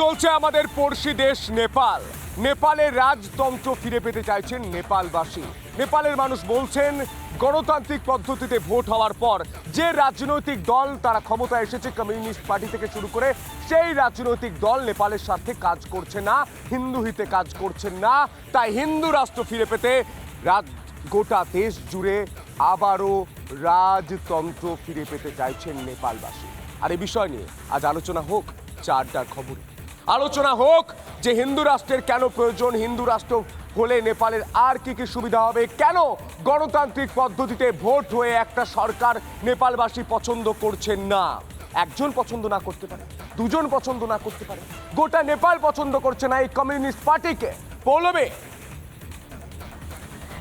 চলছে আমাদের পড়শি দেশ নেপাল। নেপালের রাজতন্ত্র ফিরে পেতে চাইছেন নেপালবাসী। নেপালের মানুষ বলছেন, গণতান্ত্রিক পদ্ধতিতে ভোট হওয়ার পর যে রাজনৈতিক দল তারা ক্ষমতা এসেছে, কমিউনিস্ট পার্টি থেকে শুরু করে সেই রাজনৈতিক দল নেপালের স্বার্থে কাজ করছে না, হিন্দু হিতে কাজ করছেন না। তাই হিন্দু রাষ্ট্র ফিরে পেতে রাজ, গোটা দেশ জুড়ে আবারও রাজতন্ত্র ফিরে পেতে চাইছেন নেপালবাসী। আর এ বিষয় নিয়ে আজ আলোচনা হোক, চারটার খবরে। আলোচনা হোক যে হিন্দু রাষ্ট্রের কেন প্রয়োজন? হিন্দু রাষ্ট্র হলে নেপালের আর কি কি সুবিধা হবে? কেন গণতান্ত্রিক পদ্ধতিতে ভোট হয়ে একটা সরকার নেপালবাসী পছন্দ করছেন না? একজন পছন্দ না করতে পারে, দুজন পছন্দ না করতে পারে, গোটা নেপাল পছন্দ করছে না এই কমিউনিস্ট পার্টিকে। পৌলবে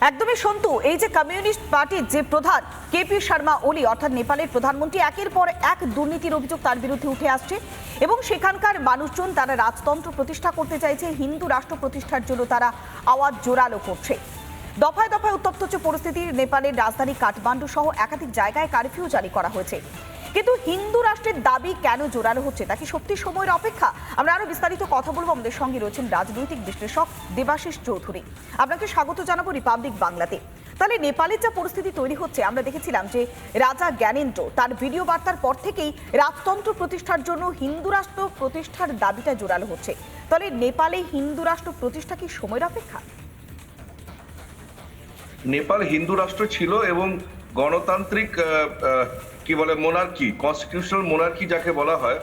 একদমই সন্তু, এই যে কমিউনিস্ট পার্টির যে প্রধান কেপি শর্মা ওলি, অর্থাৎ নেপালের প্রধানমন্ত্রী, একের পর এক দুর্নীতির অভিযোগ তার বিরুদ্ধে উঠে আসছে এবং সেখানকার মানুষজন তারা রাজতন্ত্র প্রতিষ্ঠা করতে চাইছে, হিন্দু রাষ্ট্র প্রতিষ্ঠার জন্য তারা আওয়াজ জোরালো করছে। দফায় দফায় উত্তপ্ত হচ্ছে পরিস্থিতি, নেপালের রাজধানী কাঠমান্ডু সহ একাধিক জায়গায় কারফিউ জারি করা হয়েছে। কিন্তু হিন্দু রাষ্ট্রের দাবি কেন জোরালো হচ্ছে? তা কি সত্যি সময়ের অপেক্ষা? আমরা আরও বিস্তারিত কথা বলব। আমাদের সঙ্গে রয়েছেন রাজনৈতিক বিশ্লেষক দেবাশিস চৌধুরী। আপনাকে স্বাগত জানাব রিপাবলিক বাংলাতে। তাহলে নেপালের যা পরিস্থিতি তৈরি হচ্ছে, আমরা দেখেছিলাম যে রাজা জ্ঞানেন্দ্র তার ভিডিও বার্তার পর থেকেই রাজতন্ত্র প্রতিষ্ঠার জন্য হিন্দু রাষ্ট্র প্রতিষ্ঠার দাবিটা জোরালো হচ্ছে। তাহলে নেপালে হিন্দু রাষ্ট্র প্রতিষ্ঠা কি সময়ের অপেক্ষা? নেপাল হিন্দু রাষ্ট্র ছিল এবং গণতান্ত্রিক কি বলে মোনার্কি কনস্টিটিউশনাল মোনার্কি যাকে বলা হয়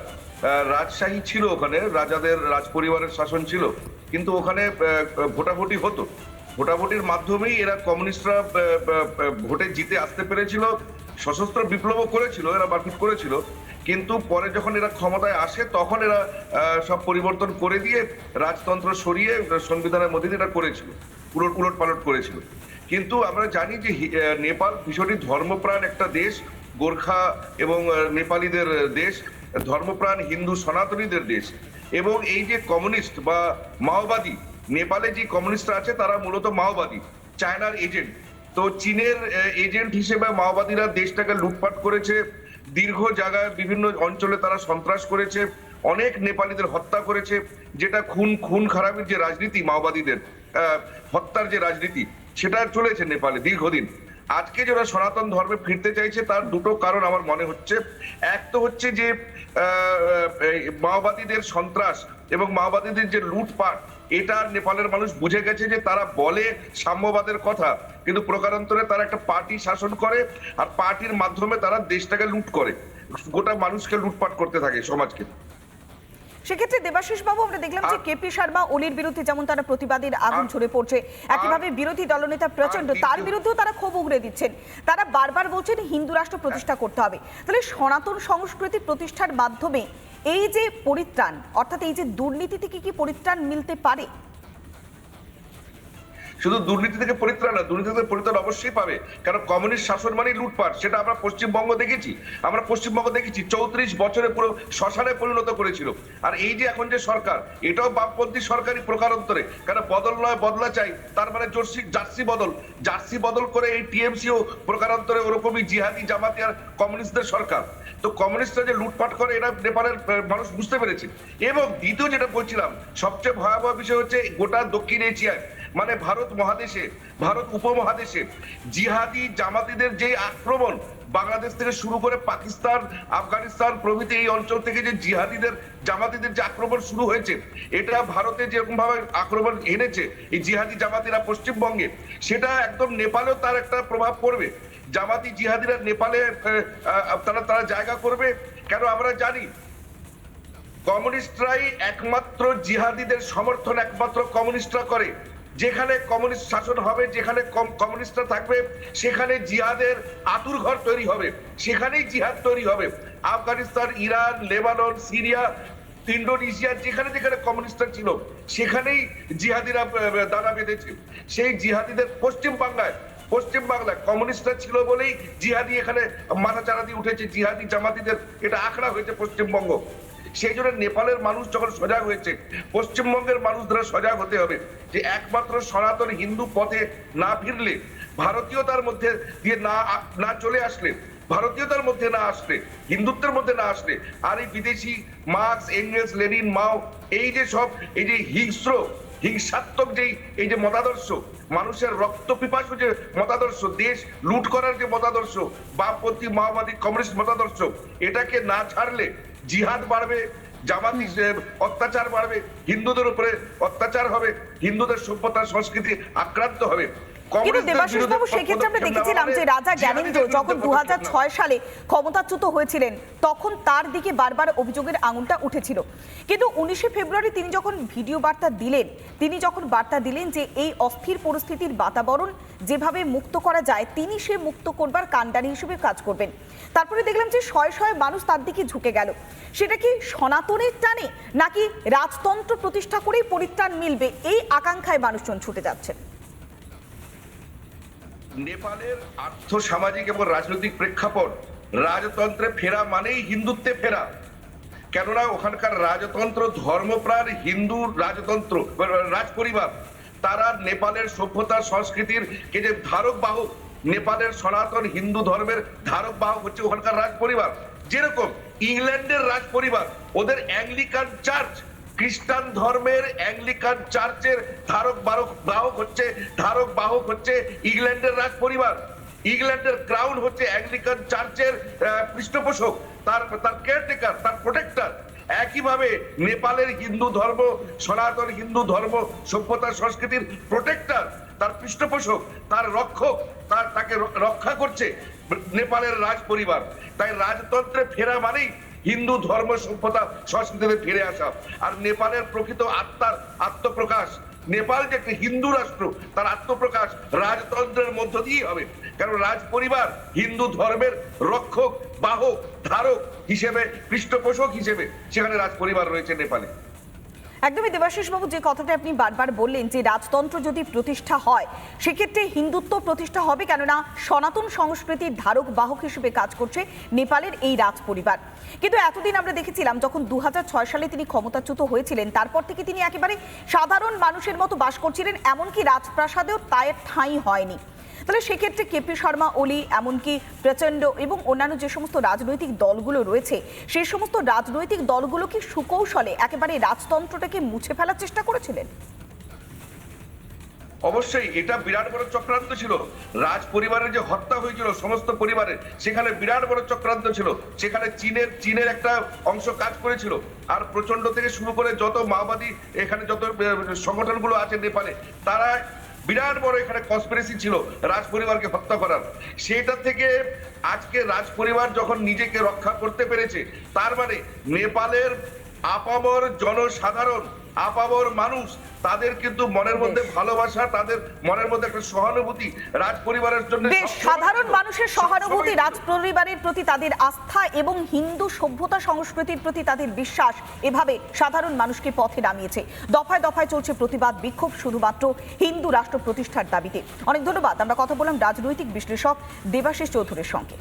রাজশাহী ছিল ওখানে, রাজাদের রাজ পরিবারের শাসন ছিল, কিন্তু ওখানে ভোটাভুটি হতো। ভোটাভুটির মাধ্যমেই এরা কমিউনিস্টরা ভোটে জিতে আসতে পেরেছিল, সশস্ত্র বিপ্লবও করেছিল, এরা মারপিট করেছিল, কিন্তু পরে যখন এরা ক্ষমতায় আসে, তখন এরা সব পরিবর্তন করে দিয়ে রাজতন্ত্র সরিয়ে সংবিধানের মধ্যে এটা করেছিল উলট উলট পালট করেছিল। কিন্তু আমরা জানি যে নেপাল ভীষণই ধর্মপ্রাণ একটা দেশ, গোর্খা এবং নেপালিদের দেশ, ধর্মপ্রাণ হিন্দু সনাতনীদের দেশ। এবং এই যে কমিউনিস্ট বা মাওবাদী, নেপালে যে কমিউনিস্টরা আছে তারা মূলত মাওবাদী, চায়নার এজেন্ট। তো চীনের এজেন্ট হিসেবে মাওবাদীরা দেশটাকে লুটপাট করেছে, দীর্ঘ জায়গায় বিভিন্ন অঞ্চলে তারা সন্ত্রাস করেছে, অনেক নেপালিদের হত্যা করেছে, যেটা খুন খুন খারাপের যে রাজনীতি মাওবাদীদের হত্যার যে রাজনীতি সেটা চলেছে নেপালে দীর্ঘদিন। আজকে যারা সনাতন ধর্মে ফিরতে চাইছে, তার দুটো কারণ আমার মনে হচ্ছে। এক তো হচ্ছে যে মাওবাদীদের সন্ত্রাস এবং মাওবাদীদের যে লুটপাট, এটা নেপালের মানুষ বুঝে গেছে যে তারা বলে সাম্যবাদের কথা, কিন্তু প্রকারান্তরে তারা একটা পার্টি শাসন করে, আর পার্টির মাধ্যমে তারা দেশটাকে লুট করে। গোটা মানুষকে লুটপাট করতে থাকে সমাজকে। সেক্ষেত্রে দেবাশিস বাবু আমরা দেখলাম যে কেপি শর্মা অলির বিরুদ্ধে যেমন তারা প্রতিবাদের আগুন ঝরে পড়ছে একইভাবে বিরোধী দলনেতা প্রচণ্ড তার বিরুদ্ধেও তারা ক্ষোভ উগড়ে দিচ্ছেন। তারা বারবার বলছেন হিন্দু রাষ্ট্র প্রতিষ্ঠা করতে হবে। তাহলে সনাতন সংস্কৃতি প্রতিষ্ঠার মাধ্যমে এই যে পরিত্রাণ অর্থাৎ এই যে দুর্নীতি থেকে কি পরিত্রাণ মিলতে পারে? শুধু দুর্নীতি থেকে পরিত্রাণ না, দুর্নীতি থেকে পরিত্রাণ অবশ্যই পাবে। কারণ কমিউনিস্ট শাসন মানেই লুটপাট, সেটা আমরা পশ্চিমবঙ্গ দেখেছি। আমরা পশ্চিমবঙ্গ দেখেছি, চৌত্রিশ বছরে পুরো শ্মশানে পরিণত করেছিল। আর এই যে এখন যে সরকার, এটাও বামপন্থী সরকারি প্রকারান্তরে। কারণ বদল নয়, বদলা চাই, তার মানে জার্সি জার্সি বদল। জার্সি বদল করে এই টিএমসিও প্রকারান্তরে ওরকমই জিহাদি, জামাতি আর কমিউনিস্টদের সরকার। তো কমিউনিস্টরা যে লুটপাট করে, এটা নেপালের মানুষ বুঝতে পেরেছে। এবং দ্বিতীয় যেটা বলছিলাম, সবচেয়ে ভয়াবহ বিষয় হচ্ছে গোটা দক্ষিণ এশিয়ায় মানে ভারত মহাদেশে ভারত উপমহাদেশে জিহাদি জামাতিদের যে আক্রমণ, বাংলাদেশ থেকে শুরু করে পাকিস্তান, আফগানিস্তান প্রভৃতি এই অঞ্চল থেকে যে জিহাদিদের, জামাতিদের যে আক্রমণ শুরু হয়েছে, এটা ভারতে যেরকম ভাবে আক্রমণ এনেছে, এই জিহাদি জামাতিরা পশ্চিমবঙ্গে, সেটা একদম নেপালেও তার একটা প্রভাব পড়বে। জামাতি জিহাদিরা নেপালে তারা তারা জায়গা করবে। কেন আমরা জানি, কমিউনিস্টরাই একমাত্র জিহাদিদের সমর্থন একমাত্র কমিউনিস্টরা করে। যেখানে কমিউনিস্ট শাসন হবে, যেখানে কম- কমিউনিস্টরা থাকবে, সেখানে জিহাদের আতুর ঘর তৈরি হবে, সেখানেই জিহাদ তৈরি হবে। Afghanistan, Iran, Lebanon, Syria Indonesia যেখানে যেখানে কমিউনিস্টরা ছিল, সেখানেই জিহাদিরা দানা বেঁধেছে। সেই জিহাদিদের পশ্চিম বাংলায় পশ্চিম বাংলায় কমিউনিস্টরা ছিল বলেই জিহাদি এখানে মাথা চারা দিয়ে উঠেছে। জিহাদি জামাতিদের এটা আখড়া হয়েছে পশ্চিমবঙ্গ। সেই জন্য নেপালের মানুষ যখন সজাগ হয়েছে, পশ্চিমবঙ্গের মানুষদের সজাগ হতে হবে যে একমাত্র সনাতন হিন্দু পথে না ফিরলে, ভারতীয়তার মধ্যে দিয়ে না না চলে আসলে, ভারতীয়তার মধ্যে না আসলে, হিন্দুত্বের মধ্যে না আসলে, আর এই বিদেশি মার্কস, এঙ্গেলস, লেনিন, মাও, এই যে সব, এই যে হিংস্র, হিংসাত্মক যে এই যে মতাদর্শ, মানুষের রক্ত পিপাসু যে মতাদর্শ, দেশ লুট করার যে মতাদর্শ, বামপন্থী, মাওবাদী, কমিউনিস্ট মতাদর্শ, এটাকে না ছাড়লে জিহাদ বাড়বে জামাতি অত্যাচার বাড়বে হিন্দুদের উপরে অত্যাচার হবে হিন্দুদের সভ্যতা সংস্কৃতি আক্রান্ত হবে। কিন্তু দেবাশিস বাবু সেক্ষেত্রে আমরা দেখেছিলাম যে রাজা জ্ঞানেন্দ্র যখন দু। সালে ক্ষমতাচ্যুত হয়েছিলেন তখন তার দিকে বারবার অভিযোগের আঙুলটা উঠেছিল। কিন্তু উনিশে ফেব্রুয়ারি তিনি যখন ভিডিও বার্তা দিলেন তিনি যখন বার্তা দিলেন যে এই অস্থির পরিস্থিতির বাতাবরণ যেভাবে মুক্ত করা যায় তিনি সে মুক্ত করবার কাণ্ডারি হিসেবে কাজ করবেন। তারপরে দেখলাম যে শয়ে শয়ে মানুষ তার দিকে ঝুঁকে গেল। সেটা কি সনাতনের টানে নাকি রাজতন্ত্র প্রতিষ্ঠা করেই পরিত্রাণ মিলবে? এই আকাঙ্ক্ষায় মানুষজন ছুটে যাচ্ছেন। নেপালের আর্থ সামাজিক এবং রাজনৈতিক প্রেক্ষাপট, রাজতন্ত্রে ফেরা মানেই হিন্দুত্বে ফেরা। কেননা ওখানকার রাজতন্ত্র ধর্মপ্রাণ হিন্দু রাজতন্ত্র রাজ পরিবার তারা নেপালের সভ্যতা সংস্কৃতির কে যে ধারক বাহক, নেপালের সনাতন হিন্দু ধর্মের ধারক বাহক হচ্ছে ওখানকার রাজ পরিবার যেরকম ইংল্যান্ডের রাজ পরিবার ওদের অ্যাংলিকান চার্চ খ্রিস্টান ধর্মের অ্যাংলিকান চার্চের ধারক বাহক বাহক হচ্ছে, ধারক বাহক হচ্ছে ইংল্যান্ডের রাজ পরিবার ইংল্যান্ডের ক্রাউন হচ্ছে অ্যাংলিকান চার্চের পৃষ্ঠপোষক, তার তার কেয়ারটেকার তার প্রোটেক্টর একইভাবে নেপালের হিন্দু ধর্ম, সনাতন হিন্দু ধর্ম, সভ্যতা সংস্কৃতির প্রোটেক্টর তার পৃষ্ঠপোষক, তার রক্ষক, তার, তাকে রক্ষা করছে নেপালের রাজ পরিবার তাই রাজতন্ত্রে ফেরা মানেই হিন্দু ধর্ম সভ্যতা সংস্কৃতিতে ফিরে আসা। আর নেপালের প্রকৃত আত্মার আত্মপ্রকাশ, নেপাল যে একটি হিন্দু রাষ্ট্র, তার আত্মপ্রকাশ রাজতন্ত্রের মধ্য দিয়েই হবে। কারণ রাজ পরিবার হিন্দু ধর্মের রক্ষক, বাহক, ধারক হিসেবে, পৃষ্ঠপোষক হিসেবে সেখানে রাজ পরিবার রয়েছে নেপালে। একদমই দেবাশিস বাবু যে কথাটা আপনি বারবার বললেন যে রাজতন্ত্র যদি প্রতিষ্ঠা হয়, সেক্ষেত্রে হিন্দুত্ব প্রতিষ্ঠা হবে কেননা সনাতন সংস্কৃতির ধারক বাহক হিসেবে কাজ করছে নেপালের এই রাজ পরিবার কিন্তু এতদিন আমরা দেখেছিলাম, যখন দু হাজার ছয় সালে তিনি ক্ষমতাচ্যুত হয়েছিলেন, তারপর থেকে তিনি একেবারে সাধারণ মানুষের মতো বাস করছিলেন, এমনকি রাজপ্রাসাদেও তায়ের ঠাঁই হয়নি। তাহলে সেক্ষেত্রে কেপি শর্মা ওলি এমনকি প্রচণ্ড এবং অন্যান্য যে সমস্ত রাজনৈতিক দলগুলো রয়েছে সেই সমস্ত রাজনৈতিক দলগুলো কি সুকৌশলে একেবারে রাজতন্ত্রটাকে মুছে ফেলার চেষ্টা করেছিলেন? অবশ্যই, এটা বিরাট বড় চক্রান্ত ছিল। রাজ পরিবারের যে হত্যা হয়েছিল, সমস্ত পরিবারের, সেখানে বিরাট বড় চক্রান্ত ছিল। সেখানে চীনের চীনের একটা অংশ কাজ করেছিল। আর প্রচণ্ড থেকে শুরু করে যত মাওবাদী, এখানে যত সংগঠনগুলো আছে নেপালে, তারা বিরাট বড় এখানে কনস্পিরেসি ছিল রাজ পরিবারকে হত্যা করার। সেটা থেকে আজকে রাজ পরিবার যখন নিজেকে রক্ষা করতে পেরেছে, তার মানে নেপালের আপামর জনসাধারণ আপামর মানুষ তাদের কিন্তু মনের মধ্যে ভালোবাসা তাদের মনের মধ্যে একটা সহানুভূতি রাজ পরিবারের জন্য সাধারণ মানুষের সহানুভূতি। রাজ পরিবারের প্রতি তাদের আস্থা এবং হিন্দু সভ্যতা সংস্কৃতির প্রতি তাদের বিশ্বাস এভাবে সাধারণ মানুষকে পথে নামিয়েছে। দফায় দফায় চলছে প্রতিবাদ বিক্ষোভ শুধুমাত্র হিন্দু রাষ্ট্র প্রতিষ্ঠার দাবিতে। অনেক ধন্যবাদ আমরা কথা বললাম রাজনৈতিক বিশ্লেষক দেবাশিস চৌধুরীর সঙ্গে।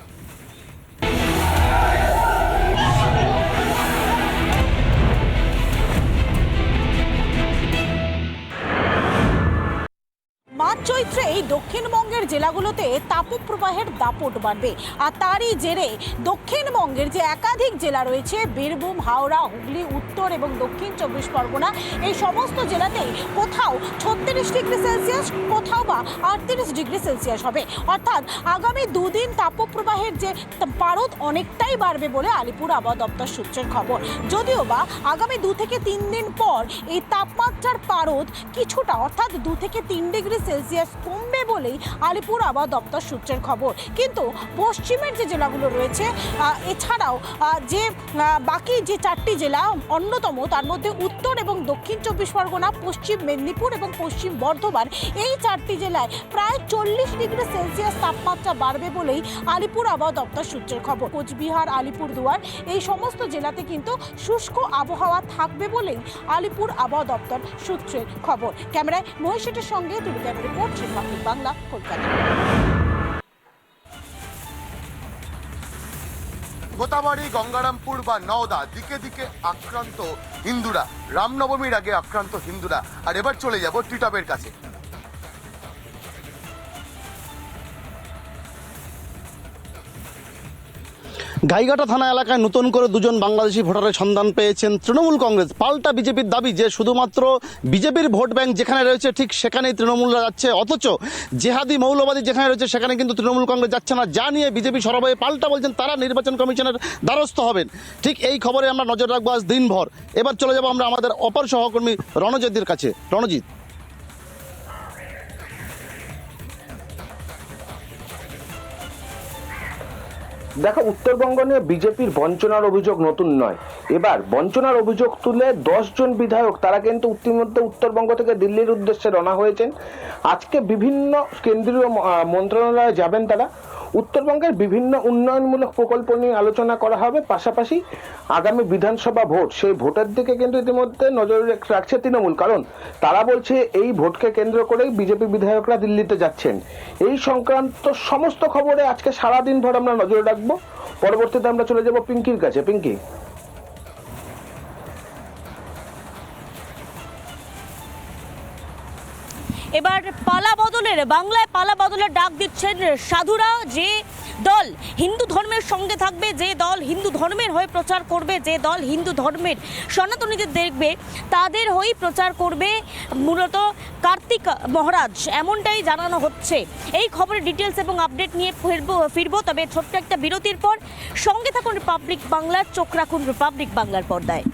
মার্চ চৈত্রে এই দক্ষিণবঙ্গের জেলাগুলোতে তাপপ্রবাহের দাপট বাড়বে। আর তারই জেরে দক্ষিণবঙ্গের যে একাধিক জেলা রয়েছে, বীরভূম, হাওড়া, হুগলি, উত্তর এবং দক্ষিণ চব্বিশ পরগনা, এই সমস্ত জেলাতেই কোথাও ছত্রিশ ডিগ্রি সেলসিয়াস, কোথাও বা আটত্রিশ ডিগ্রি সেলসিয়াস হবে। অর্থাৎ আগামী দুদিন তাপপ্রবাহের যে পারদ অনেকটাই বাড়বে বলে আলিপুর আবহাওয়া দপ্তর সূত্রের খবর। যদিও বা আগামী দু থেকে তিন দিন পর এই তাপমাত্রার পারদ কিছুটা, অর্থাৎ দু থেকে তিন ডিগ্রি সেলসিয়াস কমবে বলেই আলিপুর আবহাওয়া দপ্তর সূত্রের খবর। কিন্তু পশ্চিমের যে জেলাগুলো রয়েছে এছাড়াও যে বাকি যে চারটি জেলা, অন্যতম তার মধ্যে উত্তর এবং দক্ষিণ চব্বিশ পরগনা, পশ্চিম মেদিনীপুর এবং পশ্চিম বর্ধমান, এই চারটি জেলায় প্রায় চল্লিশ ডিগ্রি সেলসিয়াস তাপমাত্রা বাড়বে বলেই আলিপুর আবহাওয়া দপ্তর সূত্রের খবর। কোচবিহার, আলিপুরদুয়ার, এই সমস্ত জেলাতে কিন্তু শুষ্ক আবহাওয়া থাকবে বলেই আলিপুর আবহাওয়া দপ্তর সূত্রের খবর। ক্যামেরায় মহিষেটের সঙ্গে তুলে দেওয়ার রিপোর্ট রিপাবলিক বাংলা, কলকাতা। গোতাবাড়ি গঙ্গারামপুর বা নওদা, দিকে দিকে আক্রান্ত হিন্দুরা। রামনবমীর আগে আক্রান্ত হিন্দুরা। আর এবার চলে যাব টিটবের কাছে। গাইঘাটা থানা এলাকায় নতুন করে দুজন বাংলাদেশি ভোটারের সন্ধান পেয়েছেন তৃণমূল কংগ্রেস। পাল্টা বিজেপির দাবি যে শুধুমাত্র বিজেপির ভোট ব্যাংক যেখানে রয়েছে ঠিক সেখানেই তৃণমূলরা যাচ্ছে। অথচ জেহাদি মৌলবাদী যেখানে রয়েছে সেখানে কিন্তু তৃণমূল কংগ্রেস যাচ্ছে না। যা নিয়ে বিজেপি সরবরাহে পাল্টা বলছেন তারা নির্বাচন কমিশনের দ্বারস্থ হবেন। ঠিক এই খবরে আমরা নজর রাখব আজ দিনভর। এবার চলে যাব আমরা আমাদের অপর সহকর্মী রণজিতের কাছে। রণজিৎ। দেখো, উত্তরবঙ্গ নিয়ে বিজেপির বঞ্চনার অভিযোগ নতুন নয়। এবার বঞ্চনার অভিযোগ তুলে দশজন বিধায়ক, তারা কিন্তু ইতিমধ্যে উত্তরবঙ্গ থেকে দিল্লির উদ্দেশ্যে রওনা হয়েছেন। আজকে বিভিন্ন কেন্দ্রীয় মন্ত্রণালয়ে যাবেন তারা। উত্তরবঙ্গের বিভিন্ন উন্নয়নমূলক প্রকল্প নিয়ে আলোচনা করা হবে। পাশাপাশি আগামী বিধানসভা ভোট, সেই ভোটের দিকে কিন্তু ইতিমধ্যে নজর রাখছে তৃণমূল। কারণ তারা বলছে এই ভোটকে কেন্দ্র করেই বিজেপি বিধায়করা দিল্লিতে যাচ্ছেন। এই সংক্রান্ত সমস্ত খবরে আজকে সারাদিন ভর আমরা নজর রাখব। পরবর্তীতে আমরা চলে যাব পিঙ্কির কাছে। পিঙ্কি। এবার পালা বদলের, বাংলায় পালা বদলের ডাক দিচ্ছেন সাধুরা, যে দল হিন্দু ধর্মের সঙ্গে থাকবে, যে দল হিন্দু ধর্মের হয়ে প্রচার করবে, যে দল হিন্দু ধর্মের সনাতনীদের দেখবে, তাদের হয়েই প্রচার করবে মূলত কার্তিক মহারাজ। এমনটাই জানানো হচ্ছে। এই খবরের ডিটেলস এবং আপডেট নিয়ে ফিরবো ফিরবো, তবে ছোট্ট একটা বিরতির পর সঙ্গে থাকুন রিপাবলিক বাংলার চোখ রাখুন রিপাবলিক বাংলার পর্দায়।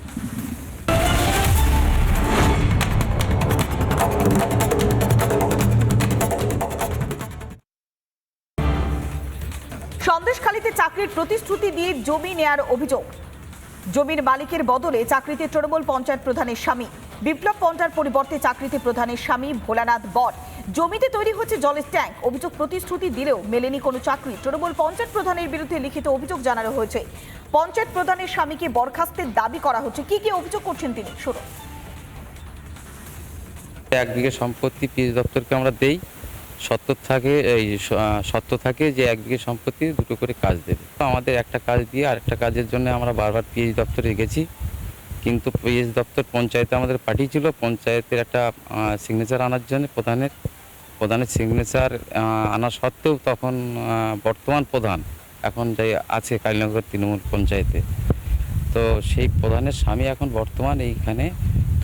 সন্দেশখালীতে চাকরির প্রতিশ্রুতি দিয়ে জমি নেয়ার অভিযোগ। জমির মালিকের বদলে চাকরিতে তৃণমূল পঞ্চায়েত প্রধানের স্বামী। বিপ্লব পন্টার পরিবর্তে চাকরিতে প্রধানের স্বামী ভোলানাথ বট জমিতে তৈরি হচ্ছে জলের ট্যাঙ্ক। অভিযোগ প্রতিশ্রুতি দিলেও মেলেনি কোনো চাকরি। তৃণমূল পঞ্চায়েত প্রধানের বিরুদ্ধে লিখিত অভিযোগ জানানো হয়েছে। পঞ্চায়েত প্রধানের স্বামীকে বরখাস্তের দাবি করা হচ্ছে। কি কি অভিযোগ করছেন তিনি? শুরু এক বিঘে সম্পত্তি পিএইচ দপ্তরকে আমরা দেই। সত্য থাকে, এই সত্য থাকে যে এক বিঘে সম্পত্তি দুটো করে কাজ দেবে। তো আমাদের একটা কাজ দিয়ে আরেকটা কাজের জন্য আমরা বারবার পিএইচ দপ্তরে গেছি। কিন্তু পিএইচ দপ্তর পঞ্চায়েতে আমাদের পাঠিয়েছিল। পঞ্চায়েতের একটা সিগনেচার আনার জন্য প্রধানের প্রধানের সিগনেচার আনা সত্ত্বেও তখন বর্তমান প্রধান এখন যে আছে কালীনগর তৃণমূল পঞ্চায়েতে। তো সেই প্রধানের স্বামী এখন বর্তমান এইখানে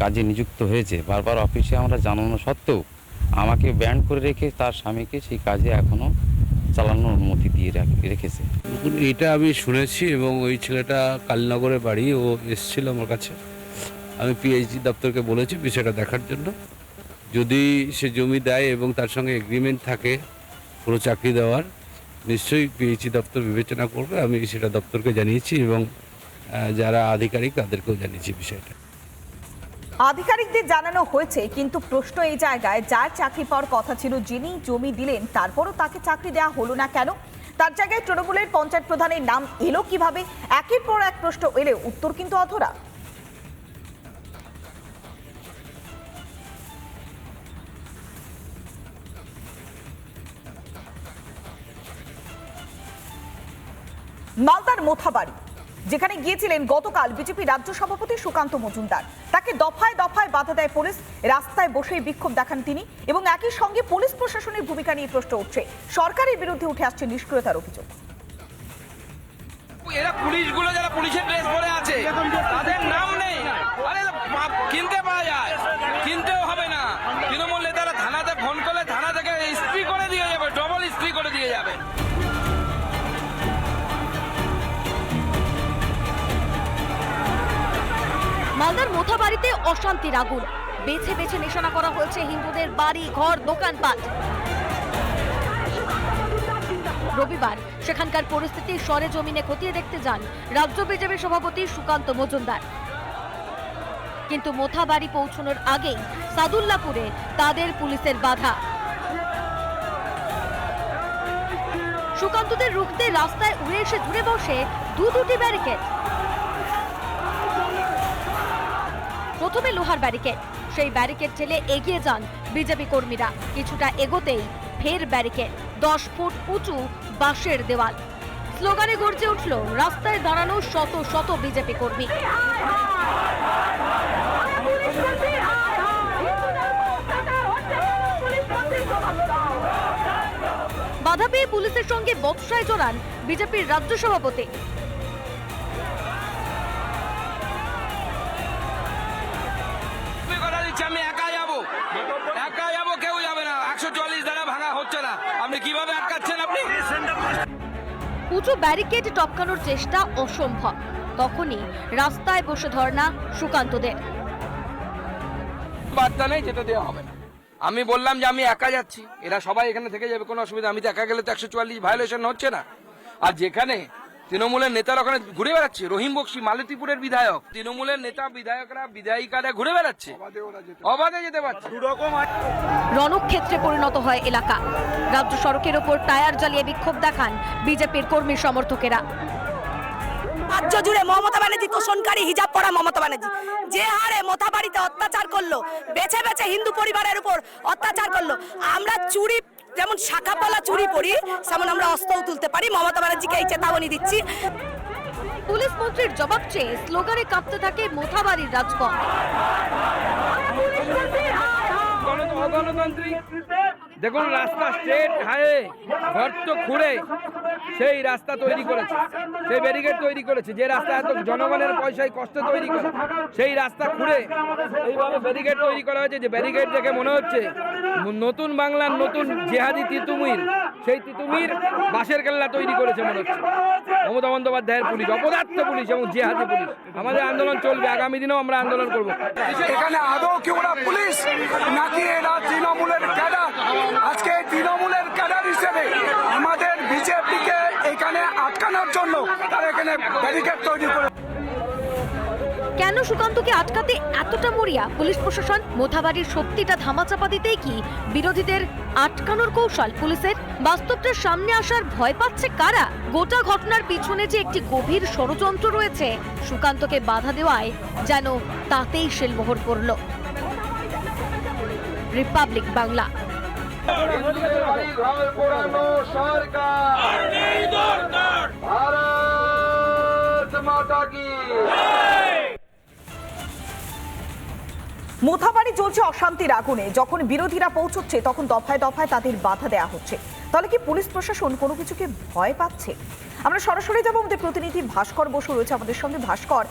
কাজে নিযুক্ত হয়েছে। বারবার অফিসে আমরা জানানো সত্ত্বেও আমাকে ব্যান্ড করে রেখে তার স্বামীকে সেই কাজে এখনও চালানোর অনুমতি দিয়ে রাখ- রেখেছে। এটা আমি শুনেছি এবং ওই ছেলেটা কালীনগরে বাড়ি, ও এসেছিল আমার কাছে। আমি পিএইচডি দপ্তরকে বলেছি বিষয়টা দেখার জন্য। যদি সে জমি দেয় এবং তার সঙ্গে এগ্রিমেন্ট থাকে কোনো চাকরি দেওয়ার, নিশ্চয়ই পিএইচডি দপ্তর বিবেচনা করবে। আমি সেটা দপ্তরকে জানিয়েছি এবং যারা আধিকারিক তাদেরকেও জানিয়েছি বিষয়টা। আধিকারিকদের জানানো হয়েছে, কিন্তু প্রশ্ন এই জায়গায়, যার চাকরি পাওয়ার কথা ছিল যিনি জমি দিলেন, তারপরও তাকে চাকরি দেওয়া হলো না কেন? তার জায়গায় তৃণমূলের পঞ্চায়েত প্রধানের নাম এলো কীভাবে? একের পর এক প্রশ্ন এলে উত্তর কিন্তু অধরা। মালদার মোথাবাড়ি। যেখানে গিয়েছিলেন গতকাল বিজেপি রাজ্য সভাপতি সুকান্ত মজুমদার। তাকে দফায় দফায় বাধা দেয় পুলিশ, রাস্তায় বসেই বিক্ষোভ দেখান তিনি এবং একই সঙ্গে পুলিশ প্রশাসনের ভূমিকা নিয়ে প্রশ্ন উঠছে। সরকারের বিরুদ্ধে উঠে আসছে নিষ্ক্রিয়তার অভিযোগ। এরা পুলিশগুলো যারা পুলিশের ড্রেস পরে আছে, তাদের নাম নেই। কিনতে পাওয়া যায়, কিনতেও হবে না। মালদার মোথাবাড়িতে অশান্তির আগুন। বেছে বেছে নিশানা করা হয়েছে হিন্দুদের বাড়ি, ঘর, দোকানপাট। রবিবার সেখানকার পরিস্থিতি সরে জমিনে খতিয়ে দেখতে যান রাজ্য বিজেপি সভাপতি সুকান্ত মজুমদার। কিন্তু মোথাবাড়ি পৌঁছানোর আগেই সাদুল্লাপুরে তাদের পুলিশের বাধা। সুকান্তদের রুখতে রাস্তায় উড়ে এসে জুড়ে বসে দু দুটি ব্যারিকেড। প্রথমে লোহার ব্যারিকেড। সেই ব্যারিকেড ঠেলে এগিয়ে যান বিজেপি কর্মীরা। কিছুটা এগোতেই ফের ব্যারিকেড, দশ ফুট উঁচু বাঁশের দেওয়াল। স্লোগানে গর্জে উঠল, রাস্তায় দাঁড়ানো শত শত বিজেপি কর্মী। বাধা পেয়ে পুলিশের সঙ্গে বক্সায় জড়ান বিজেপির রাজ্য সভাপতি। উঁচু ব্যারিকেড টপকানোর চেষ্টা অসম্ভব। তখনই রাস্তায় বসে ধর্না সুকান্তদের। বার্তা নেই, যেটা দেওয়া হবে না। আমি বললাম যে আমি একা যাচ্ছি। এরা সবাই এখানে থেকে যাবে, কোনো অসুবিধা আমি তো একা গেলে তো একশো চুয়াল্লিশ ভায়োলেশন হচ্ছে না। আর যেখানে তৃণমূলের নেতারা ওখানে ঘুরে বেড়াচ্ছে। রহিম বক্সি মালতীপুরের বিধায়ক। তৃণমূলের নেতা বিধায়করা বিধায়িকারা ঘুরে বেড়াচ্ছে। অবাধে যেতে পারছে। রণক্ষেত্রে পরিণত হয় এলাকা। রাজ্য সড়কের ওপর টায়ার জ্বালিয়ে বিক্ষোভ দেখান বিজেপির কর্মী সমর্থকেরা। রাজ্য জুড়ে মমতা ব্যানার্জি তোষণকারী হিজাব পরা মমতা ব্যানার্জি। যে হারে মোথাবাড়িতে অত্যাচার করল বেছে বেছে হিন্দু পরিবারের উপর অত্যাচার করল। আমরা চুরি যেমন শাখাপালা চুরি পড়ি তেমন আমরা অস্ত্রও তুলতে পারি। মমতা ব্যানার্জিকে এই চেতাবনী দিচ্ছি। পুলিশ মন্ত্রীর জবাব চেয়ে স্লোগানে কাঁপতে থাকে মোথাবাড়ির রাজপথ। দেখুন, রাস্তা স্ট্রেট হাইওয়ে গর্ত খুঁড়ে সেই রাস্তা তৈরি করেছে, সেই ব্যারিকেড তৈরি করেছে, যে রাস্তা এত জনগণের পয়সায় কষ্ট তৈরি করে, সেই রাস্তা খুঁড়ে এইভাবে ব্যারিকেড তৈরি করা হয়েছে, যে ব্যারিকেড দেখে মনে হচ্ছে নতুন বাংলার নতুন জেহাদি তিতুমির, সেই তিতুমির বাঁশের কেল্লা তৈরি করেছে মনে হচ্ছে। মমতা বন্দ্যোপাধ্যায়ের পুলিশ, অপদার্থ পুলিশ এবং জেহাদি পুলিশ, আমাদের আন্দোলন চলবে, আগামী দিনেও আমরা আন্দোলন করব। এখানে আদৌ কি ওরা পুলিশ নাকি এরা তৃণমূলের ক্যাডার? আজকে তৃণমূলের ক্যাডার হিসেবে আমাদের বিজেপিকে এখানে আটকানোর জন্য তারা এখানে ব্যারিকেড তৈরি করে কেন সুকান্তকে আটকাতে এতটা মরিয়া? পুলিশ প্রশাসন, মোথাবাড়ির শক্তিটা ধামাচাপা দিতেই কি বিরোধীদের আটকানোর কৌশল? পুলিশের বাস্তবটা সামনে আসার ভয় পাচ্ছে কারা? গোটা ঘটনার পিছনে যে একটি গভীর ষড়যন্ত্র রয়েছে, সুকান্তকে বাধা দেওয়ায় যেন তাতেই শেলমোহর পড়ল। রিপাবলিক বাংলা। মোথাবাড়ি চলছে অশান্তির আগুনে। যখন বিরোধীরা পৌঁছচ্ছে, তখন দফায় দফায় তাদের বাধা দেয়া হচ্ছে। তাহলে কি পুলিশ প্রশাসন কোনো কিছুকে ভয় পাচ্ছে? আমরা সরাসরি যাব আমাদের প্রতিনিধি ভাস্কর বসু রয়েছে আমাদের সঙ্গে। ভাস্কর,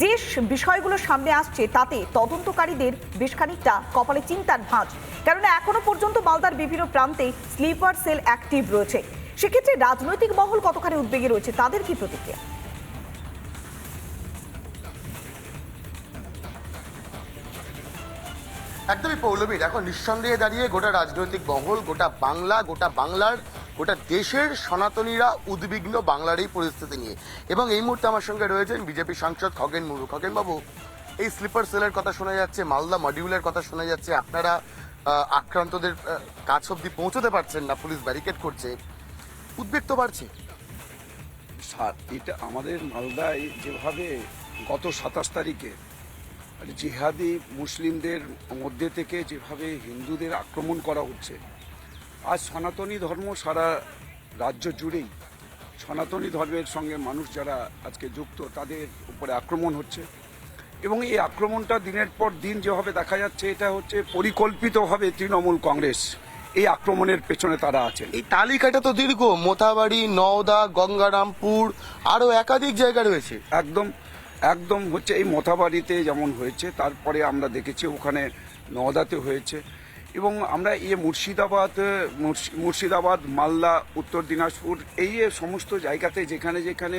যে বিষয়গুলো সামনে আসছে তাতে তদন্তকারীদের বেশ খানিকটা কপালে চিন্তার ভাঁজ। কেননা এখনও পর্যন্ত মালদার বিভিন্ন প্রান্তে স্লিপার সেল অ্যাক্টিভ রয়েছে। সেক্ষেত্রে রাজনৈতিক মহল কতখানি উদ্বেগে রয়েছে তাদের কি প্রতিক্রিয়া? একদমই পৌলমী এখন নিঃসন্দেহে দাঁড়িয়ে গোটা রাজনৈতিক মহল, গোটা বাংলা, গোটা বাংলার গোটা দেশের সনাতনীরা উদ্বিগ্ন বাংলার এই পরিস্থিতি নিয়ে। এবং এই মুহূর্তে আমার সঙ্গে রয়েছেন বিজেপি সাংসদ খগেন মুর্মু। খগেন বাবু, এই স্লিপার সেলের কথা শোনা যাচ্ছে, মালদা মডিউলের কথা শোনা যাচ্ছে। আপনারা আক্রান্তদের কাছ অব্দি পৌঁছতে পারছেন না, পুলিশ ব্যারিকেড করছে। উদ্বেগ তো বাড়ছে। এটা আমাদের মালদায় যেভাবে গত সাতাশ তারিখে জিহাদি মুসলিমদের মধ্যে থেকে যেভাবে হিন্দুদের আক্রমণ করা হচ্ছে আজ সনাতনী ধর্ম সারা রাজ্য জুড়েই সনাতনী ধর্মের সঙ্গে মানুষ যারা আজকে যুক্ত তাদের উপরে আক্রমণ হচ্ছে। এবং এই আক্রমণটা দিনের পর দিন যেভাবে দেখা যাচ্ছে এটা হচ্ছে পরিকল্পিতভাবে তৃণমূল কংগ্রেস এই আক্রমণের পেছনে তারা আছেন। এই তালিকাটা তো দীর্ঘ মোথাবাড়ি নওদা গঙ্গারামপুর আরও একাধিক জায়গা রয়েছে। একদম একদম হচ্ছে এই মথাবাড়িতে যেমন হয়েছে তারপরে আমরা দেখেছি ওখানে নওদাতে হয়েছে। এবং আমরা ইয়ে মুর্শিদাবাদ মুর্শিদাবাদ, মালদা, উত্তর দিনাজপুর, এই সমস্ত জায়গাতে যেখানে যেখানে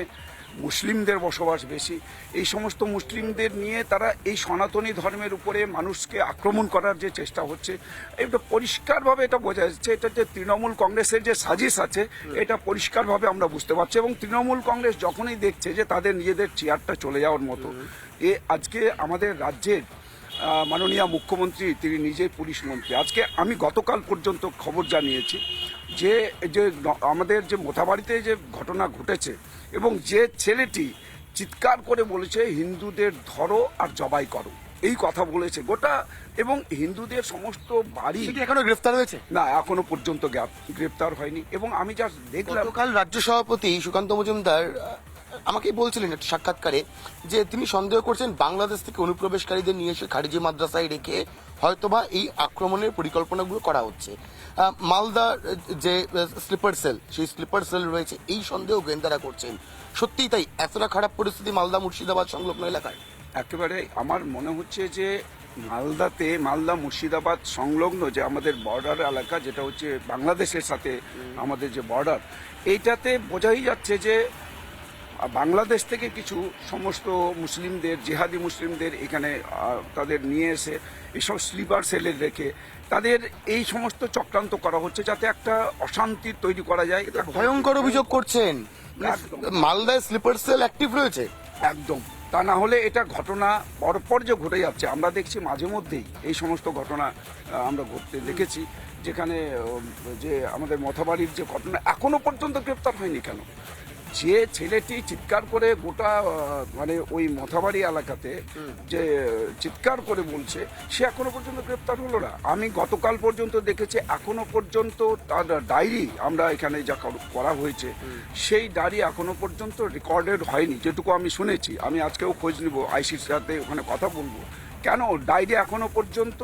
মুসলিমদের বসবাস বেশি, এই সমস্ত মুসলিমদের নিয়ে তারা এই সনাতনী ধর্মের উপরে মানুষকে আক্রমণ করার যে চেষ্টা হচ্ছে, এটা পরিষ্কারভাবে এটা বোঝা যাচ্ছে, এটা যে তৃণমূল কংগ্রেসের যে সাজিশ আছে, এটা পরিষ্কারভাবে আমরা বুঝতে পারছি এবং তৃণমূল কংগ্রেস যখনই দেখছে যে তাদের নিজেদের চেয়ারটা চলে যাওয়ার মতো, এ আজকে আমাদের রাজ্যের মাননীয় মুখ্যমন্ত্রী তিনি নিজেই পুলিশ মন্ত্রী। আজকে আমি গতকাল পর্যন্ত খবর জানিয়েছি যে যে আমাদের যে মোথাবাড়িতে যে ঘটনা ঘটেছে এবং যে ছেলেটি চিৎকার করে বলেছে হিন্দুদের ধরো আর জবাই করো। এই কথা বলেছে গোটা এবং হিন্দুদের সমস্ত বাড়ি এখনও গ্রেফতার হয়েছে? না এখনও পর্যন্ত গ্রেফতার হয়নি এবং আমি যা দেখলাম কাল রাজ্য সভাপতি সুকান্ত মজুমদার আমাকেই বলছিলেন একটা সাক্ষাৎকারে যে তিনি সন্দেহ করছেন বাংলাদেশ থেকে অনুপ্রবেশকারীদের নিয়ে এসে খারিজি মাদ্রাসায় রেখে হয়তোবা এই আক্রমণের পরিকল্পনাগুলো করা হচ্ছে। মালদা যে স্লিপার সেল সেই স্লিপার সেল রয়েছে এই সন্দেহ গোয়েন্দারা করছেন। সত্যিই তাই? এতটা খারাপ পরিস্থিতি মালদা মুর্শিদাবাদ সংলগ্ন এলাকায়? একেবারে আমার মনে হচ্ছে যে মালদাতে মালদা মুর্শিদাবাদ সংলগ্ন যে আমাদের বর্ডার এলাকা যেটা হচ্ছে বাংলাদেশের সাথে আমাদের যে বর্ডার এইটাতে বোঝাই যাচ্ছে যে বাংলাদেশ থেকে কিছু সমস্ত মুসলিমদের জিহাদি মুসলিমদের এখানে তাদের নিয়ে এসে এসব স্লিপার সেলে রেখে তাদের এই সমস্ত চক্রান্ত করা হচ্ছে যাতে একটা অশান্তি তৈরি করা যায়। এটা ভয়ঙ্কর অভিযোগ করছেন। মানে। মালদায় স্লিপার সেল অ্যাক্টিভ রয়েছে? একদম। তা না হলে এটা ঘটনা পরপর যে ঘটে যাচ্ছে আমরা দেখছি মাঝে মধ্যেই এই সমস্ত ঘটনা আমরা ঘটতে দেখেছি যেখানে যে আমাদের মথাবাড়ির যে ঘটনা এখনও পর্যন্ত গ্রেপ্তার হয়নি কেন? যে ছেলেটি চিৎকার করে গোটা মানে ওই মথাবাড়ি এলাকাতে যে চিৎকার করে বলছে সে এখনও পর্যন্ত গ্রেপ্তার হলো না। আমি গতকাল পর্যন্ত দেখেছি এখনও পর্যন্ত তার ডায়েরি আমরা এখানে যা করা হয়েছে সেই ডায়েরি এখনও পর্যন্ত রেকর্ডেড হয়নি। যেটুকু আমি শুনেছি আমি আজকেও খোঁজ নিব আইসির সাথে ওখানে কথা বলব। কেন? ডায়েরি এখনও পর্যন্ত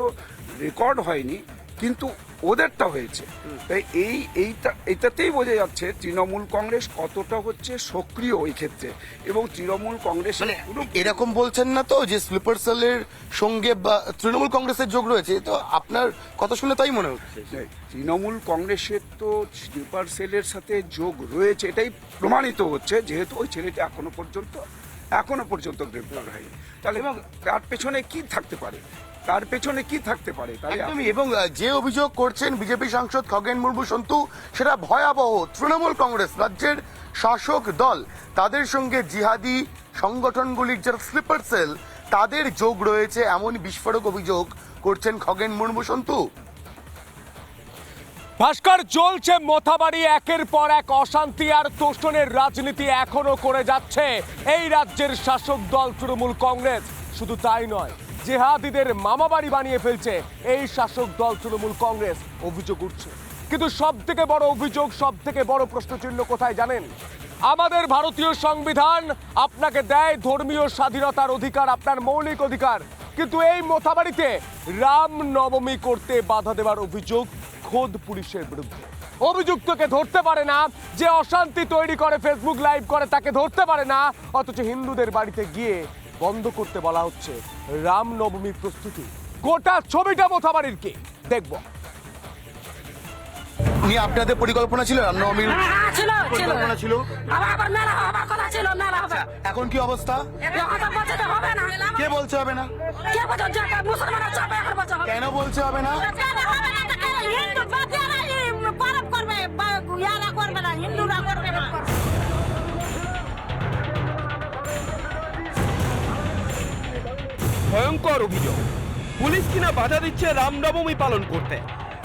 রেকর্ড হয়নি। কিন্তু ওদেরটা হয়েছে। তাই এই এইটা এটাতেই বোঝা যাচ্ছে তৃণমূল কংগ্রেস কতটা হচ্ছে সক্রিয় ওই ক্ষেত্রে। এবং তৃণমূল কংগ্রেস মানে এরকম বলছেন না তো যে স্লিপার সেলের সঙ্গে বা তৃণমূল কংগ্রেসের যোগ রয়েছে তো আপনার কথা শুনে তাই মনে হচ্ছে। তৃণমূল কংগ্রেসের তো স্লিপার সেলের সাথে যোগ রয়েছে এটাই প্রমাণিত হচ্ছে যেহেতু ওই ছেলেটি এখনও পর্যন্ত এখনও পর্যন্ত গ্রেপ্তার হয়নি। তাহলে এবং তার পেছনে কি থাকতে পারে? তার পেছনে কি থাকতে পারে? একদমই এবং যে অভিযোগ করছেন বিজেপি সাংসদ খগেন মুর্মু সন্তু সেটা ভয়াবহ। তৃণমূল কংগ্রেস রাজ্যের শাসক দল তাদের সঙ্গে জিহাদি সংগঠনগুলির যারা স্লিপার সেল তাদের যোগ রয়েছে এমন বিস্ফোরক অভিযোগ করছেন খগেন মুর্মু সন্তু। ভাস্কর চলছে মথাবাড়ি একের পর এক অশান্তি আর তোষণের রাজনীতি এখনও করে যাচ্ছে। এই রাজ্যের শাসক দল তৃণমূল কংগ্রেস শুধু তাই নয়। জেহাদিদের মামাবাড়ি বানিয়ে ফেলছে। এই শাসক দল তৃণমূল কংগ্রেস। অভিযোগ উঠছে। কিন্তু সব থেকে বড় অভিযোগ সব থেকে বড় প্রশ্নচিহ্ন কোথায় জানেন? আমাদের ভারতীয় সংবিধান আপনাকে দেয় ধর্মীয় স্বাধীনতার অধিকার, আপনার মৌলিক অধিকার। কিন্তু এই মোথাবাড়িতে রাম নবমী করতে বাধা দেওয়ার অভিযোগ খোদ পুলিশের বিরুদ্ধে। অভিযুক্তকে ধরতে পারে না, যে অশান্তি তৈরি করে ফেসবুক লাইভ করে, তাকে ধরতে পারে না, অথচ হিন্দুদের বাড়িতে গিয়ে বন্ধ করতে বলা হচ্ছে রাম নবমীর প্রস্তুতি। গোটা ছবিটা মোথাবাড়ির কি? দেখব। নিয়ে আপনাদের পরিকল্পনা ছিল? রামনবমীর ছিল পরিকল্পনা ছিল? আবার মেলা হবার কথা ছিল মেলা হবে। এখন কি অবস্থা? হবে না। কে বলছে হবে না? কে বলছে মুসলমানের চাপে এখন বলছে হবে কেন বলছে হবে না? হবে না হিন্দু বাচ্চারা এই করবে ইয়ারা করবে না হিন্দুরা করবে না ভয়ঙ্কর অভিযোগ। পুলিশ কিনা বাধা দিচ্ছে রামনবমী পালন করতে।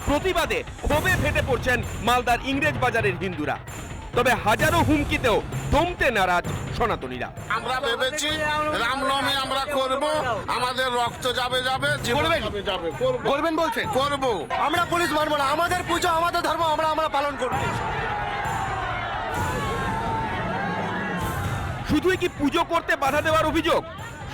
প্রতিবাদে ক্ষোভে ফেটে পড়ছেন মালদার ইংরেজ বাজারের হিন্দুরা। তবে হাজারো হুমকিতেও দমতে নারাজ সনাতনীরা। আমরা ভেবেছি রামনবমী আমরা করব আমাদের রক্ত যাবে যাবে করবেন? করবেন বলছেন? করব। আমরা পুলিশ মানবো না আমাদের পুজো আমাদের ধর্ম আমরা আমরা পালন করব। শুধুই কি পুজো করতে বাধা দেওয়ার অভিযোগ?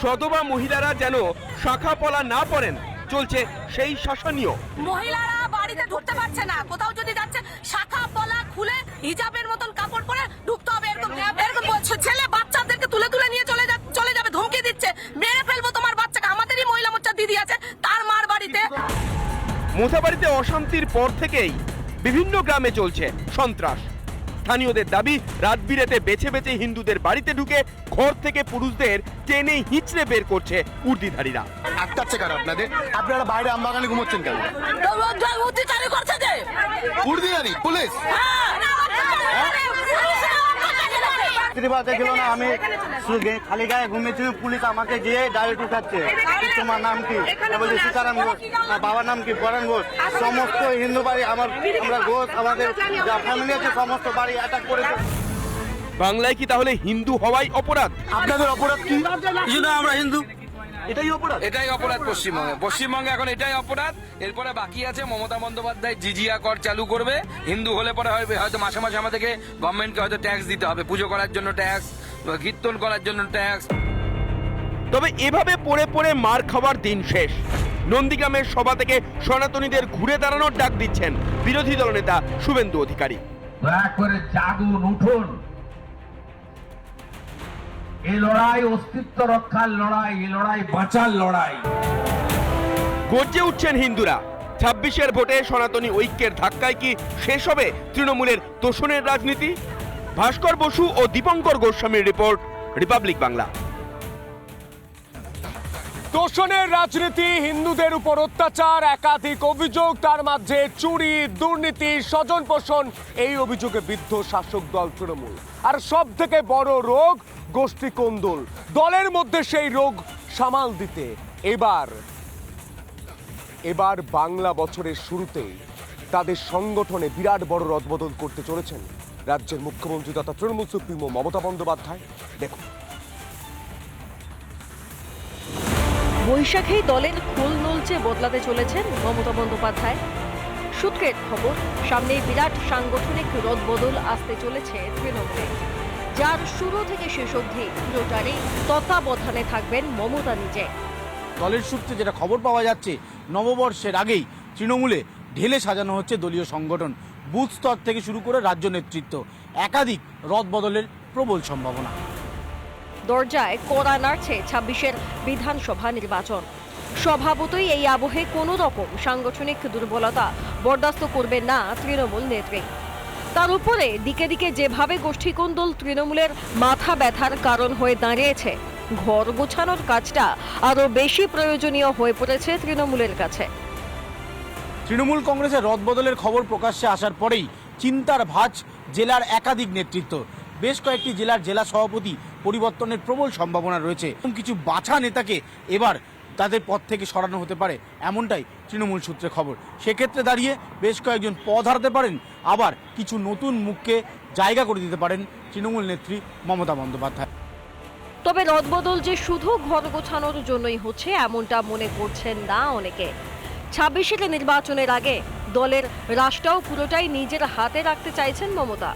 সধবা মহিলারা যেন শাখা পলা না পড়েন চলছে সেই শাসনীয়। মহিলারা বাড়িতে ঢুকতে পারছে না। কোথাও যদি যাচ্ছে শাখা পলা খুলে হিজাবের মতন কাপড় পরে ঢুকতে হবে। এরকম এরকম বলছে। ছেলে বাচ্চাদেরকে তুলে তুলে নিয়ে চলে যা চলে যাবে ধমকি দিচ্ছে। মেরে ফেলব তোমার বাচ্চাকে। আমাদেরই মহিলা মোর্চা দিদি আছে তার মার বাড়িতে। মোথাবাড়িতে অশান্তির পর থেকেই বিভিন্ন গ্রামে চলছে সন্ত্রাস। স্থানীয়দের দাবি রাত বিরেতে বেছে বেছে হিন্দুদের বাড়িতে ঢুকে ঘর থেকে পুরুষদের টেনে হিঁচড়ে বের করছে উর্দিধারীরা। আটকাচ্ছে কার আপনাদের? আপনারা বাইরে আমবাগানে ঘুমোচ্ছেন কেন? অত্যাচারই করছে যে উর্দিয়ারি পুলিশ! হ্যাঁ, দেখল না আমি খালি গায়ে ঘুমিয়েছি পুলিশ আমাকে গিয়ে ডাইরেক্ট উঠাচ্ছে তোমার নাম কি? বলছি সীতারাম ঘোষ। বাবার নাম কি? পরাণ ঘোষ। সমস্ত হিন্দু বাড়ি আমার আমরা ঘোষ আমাদের যা ফ্যামিলি আছে সমস্ত বাড়ি অ্যাটাক করেছে। বাংলায় কি তাহলে হিন্দু হওয়াই অপরাধ? আপনাদের অপরাধ কি? আমরা হিন্দু। এটাই অপরাধ? এটাই অপরাধ পশ্চিমবঙ্গে। পশ্চিমবঙ্গে এখন এটাই অপরাধ। এরপরে বাকি আছে মমতা বন্দ্যোপাধ্যায় জিজিয়া কর চালু করবে। হিন্দু হলে পরে হবে হয়তো মাসে মাসে আমাদেরকে গভর্নমেন্টকে হয়তো ট্যাক্স দিতে হবে। পুজো করার জন্য ট্যাক্স কীর্তন করার জন্য ট্যাক্স তবে এভাবে পড়ে পড়ে মার খাওয়ার দিন শেষ। নন্দীগ্রামের সভা থেকে সনাতনীদের ঘুরে দাঁড়ানোর ডাক দিচ্ছেন বিরোধী দলনেতা শুভেন্দু অধিকারী। দয়া করে জাগুন উঠুন। এই লড়াই অস্তিত্ব রক্ষার লড়াই এই লড়াই বাঁচার লড়াই। গর্জে উঠছেন হিন্দুরা। ছাব্বিশের ভোটে সনাতনী ঐক্যের ধাক্কায় কি শেষ হবে তৃণমূলের তোষণের রাজনীতি? ভাস্কর বসু ও দীপঙ্কর গোস্বামীর রিপোর্ট রিপাবলিক বাংলা। তোষণের রাজনীতি হিন্দুদের উপর অত্যাচার একাধিক অভিযোগ তার মাঝে চুরি দুর্নীতি স্বজন পোষণ এই অভিযোগে বিদ্ধ শাসক দল তৃণমূল। আর সব থেকে বড় রোগ গোষ্ঠী কোন্দল। দলের মধ্যে সেই রোগ সামাল দিতে। এবার এবার বাংলা বছরের শুরুতেই তাদের সংগঠনে বিরাট বড় রদবদল করতে চলেছেন রাজ্যের মুখ্যমন্ত্রী তথা তৃণমূল সুপ্রিমো মমতা বন্দ্যোপাধ্যায়। দেখুন। বৈশাখেই দলের খোল নলচে বদলাতে চলেছেন মমতা বন্দ্যোপাধ্যায়। সূত্রের খবর সামনে বিরাট সাংগঠনিক রদবদল আসতে চলেছে তৃণমূলে। যার শুরু থেকে শেষ অবধি পুরোটারই তত্ত্বাবধানে থাকবেন মমতা নিজে। দলের সূত্রে যেটা খবর পাওয়া যাচ্ছে নববর্ষের আগেই তৃণমূলে ঢেলে সাজানো হচ্ছে দলীয় সংগঠন। বুথ স্তর থেকে শুরু করে রাজ্য নেতৃত্ব। একাধিক রদবদলের প্রবল সম্ভাবনা। দরজায় কড়া নাড়ছে ছাব্বিশের বিধানসভা নির্বাচন। স্বভাবতই এই আবহে কোনো রকম সাংগঠনিক দুর্বলতা বরদাস্ত করবে না তৃণমূল নেত্রী। তার উপরে দিকে দিকে যেভাবে গোষ্ঠীকোন্দল তৃণমূলের মাথা ব্যথার কারণ হয়ে দাঁড়িয়েছে, ঘর গোছানোর কাজটা আরও বেশি প্রয়োজনীয় হয়ে পড়েছে তৃণমূলের কাছে। তৃণমূল কংগ্রেসের রদবদলের খবর প্রকাশ্যে আসার পরেই চিন্তার ভাঁজ জেলার একাধিক নেতৃত্ব। বেশ কয়েকটি জেলার জেলা সভাপতি পরিবর্তনের প্রবল সম্ভাবনা রয়েছে কিছু বাছা নেতাকে এবার তাদের পদ থেকে সরানো হতে পারে, এমনটাই তৃণমূল সূত্রে খবর। সেক্ষেত্রে দাঁড়িয়ে বেশ কয়েকজন পদ হারাতে পারেন আবার কিছু নতুন মুখকে জায়গা করে দিতে পারেন তৃণমূল নেত্রী মমতা বন্দ্যোপাধ্যায়। তবে রদবদল যে শুধু ঘর গোছানোর জন্যই হচ্ছে, এমনটা মনে করছেন না অনেকে। ছাব্বিশের নির্বাচনের আগে দলের রাশটাও পুরোটাই নিজের হাতে রাখতে চাইছেন মমতা।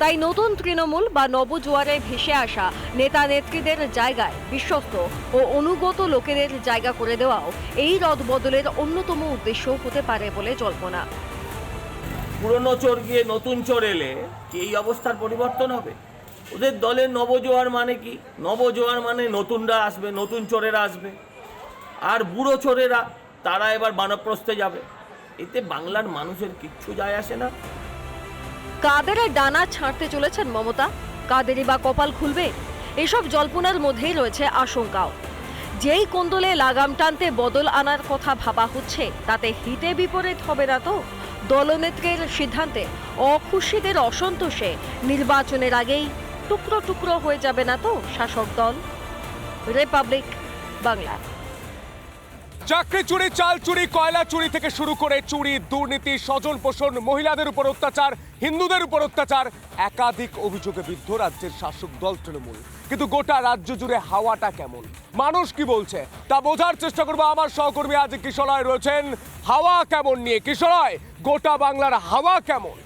তাই নতুন তৃণমূল বা নবজোয়ারে ভেসে আসা নেতা নেত্রীদের জায়গায় বিশ্বস্ত ও অনুগত লোকেদের জায়গা করে দেওয়াও এই রদবদলের অন্যতম উদ্দেশ্য হতে পারে বলে জল্পনা। পুরনো চোর গিয়ে নতুন চোর এলে কি এই অবস্থার পরিবর্তন হবে? ওদের দলের নবজোয়ার মানে কি? নবজোয়ার মানে নতুনরা আসবে, নতুন চোরেরা আসবে। আর বুড়ো চোরেরা, তারা এবার বানপ্রস্থে যাবে। এতে বাংলার মানুষের কিচ্ছু যায় আসে না। কাদের ডানা ছাড়তে চলেছেন মমতা? কাদেরই বা কপাল খুলবে? এসব জল্পনার মধ্যেই রয়েছে আশঙ্কাও। যেই কোন্দলে লাগাম টানতে বদল আনার কথা ভাবা হচ্ছে, তাতে হিতে বিপরীত হবে না তো? দলনেত্রীর সিদ্ধান্তে অখুশিদের অসন্তোষে নির্বাচনের আগেই টুকরো টুকরো হয়ে যাবে না তো শাসক দল। রিপাবলিক বাংলা। চাকরি চুরি, চাল চুরি, কয়লা চুরি থেকে শুরু করে চুরি, দুর্নীতি স্বজন পোষণ, মহিলাদের উপর অত্যাচার, হিন্দুদের উপর অত্যাচার, একাধিক অভিযোগে বিদ্ধ রাজ্যের শাসক দল তৃণমূল। কিন্তু গোটা রাজ্য জুড়ে হাওয়াটা কেমন? মানুষ কি বলছে? তা বোঝার চেষ্টা করব আমার সহকর্মী আজ কিশোরায় রয়েছেন। হাওয়া কেমন নিয়ে? কিশোরায় গোটা বাংলার হাওয়া কেমন?